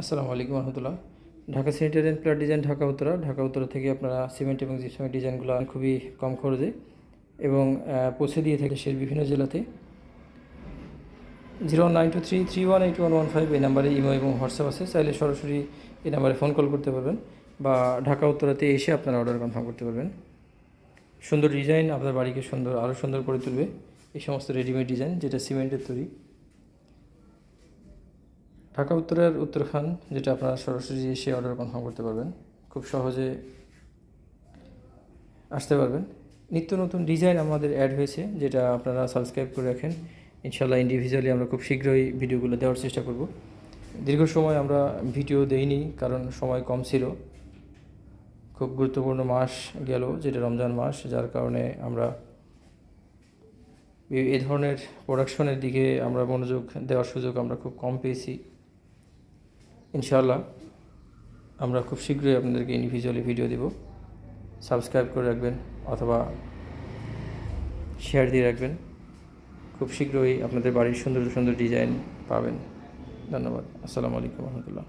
আসসালামু আলাইকুম রহমতুল্লাহ। Dhaka sanitary and প্লাট design Dhaka Uttara. Dhaka Uttara থেকে আপনারা সিমেন্ট এবং জিপসামের ডিজাইনগুলো খুবই কম খরচে এবং পৌঁছে দিয়ে থাকে দেশের বিভিন্ন জেলাতে। Zero nine two three three one eight one one five এই নাম্বারে ইমো এবং হোয়াটসঅ্যাপ আছে। চাইলে সরাসরি এই নাম্বারে ফোন কল করতে পারবেন বা ঢাকা উত্তরাতে এসে আপনারা অর্ডার কনফার্ম করতে পারবেন। সুন্দর ডিজাইন, আপনার বাড়িকে সুন্দর আরও সুন্দর করে তুলবে। এই সমস্ত রেডিমেড ডিজাইন যেটা সিমেন্টের তৈরি। ঢাকা উত্তরের উত্তরখান, যেটা আপনারা সরাসরি এসে অর্ডার কনফার্ম করতে পারবেন, খুব সহজে আসতে পারবেন। নিত্য নতুন ডিজাইন আমাদের অ্যাড হয়েছে, যেটা আপনারা সাবস্ক্রাইব করে রাখেন। ইনশাল্লাহ ইন্ডিভিজুয়ালি আমরা খুব শীঘ্রই ভিডিওগুলো দেওয়ার চেষ্টা করব। দীর্ঘ সময় আমরা ভিডিও দেইনি, কারণ সময় কম ছিল। খুব গুরুত্বপূর্ণ মাস গেল, যেটা রমজান মাস, যার কারণে আমরা এই ধরনের প্রোডাকশনের দিকে আমরা মনোযোগ দেওয়ার সুযোগ আমরা খুব কম পেয়েছি। ইনশাআল্লাহ আমরা খুব শীঘ্রই আপনাদেরকে ইন্ডিভিজুয়ালি ভিডিও দেব। সাবস্ক্রাইব করে রাখবেন অথবা শেয়ার দিয়ে রাখবেন। খুব শীঘ্রই আপনাদের বাড়ির সুন্দর সুন্দর ডিজাইন পাবেন। ধন্যবাদ। আসসালামু আলাইকুম রহমতুল্লাহ।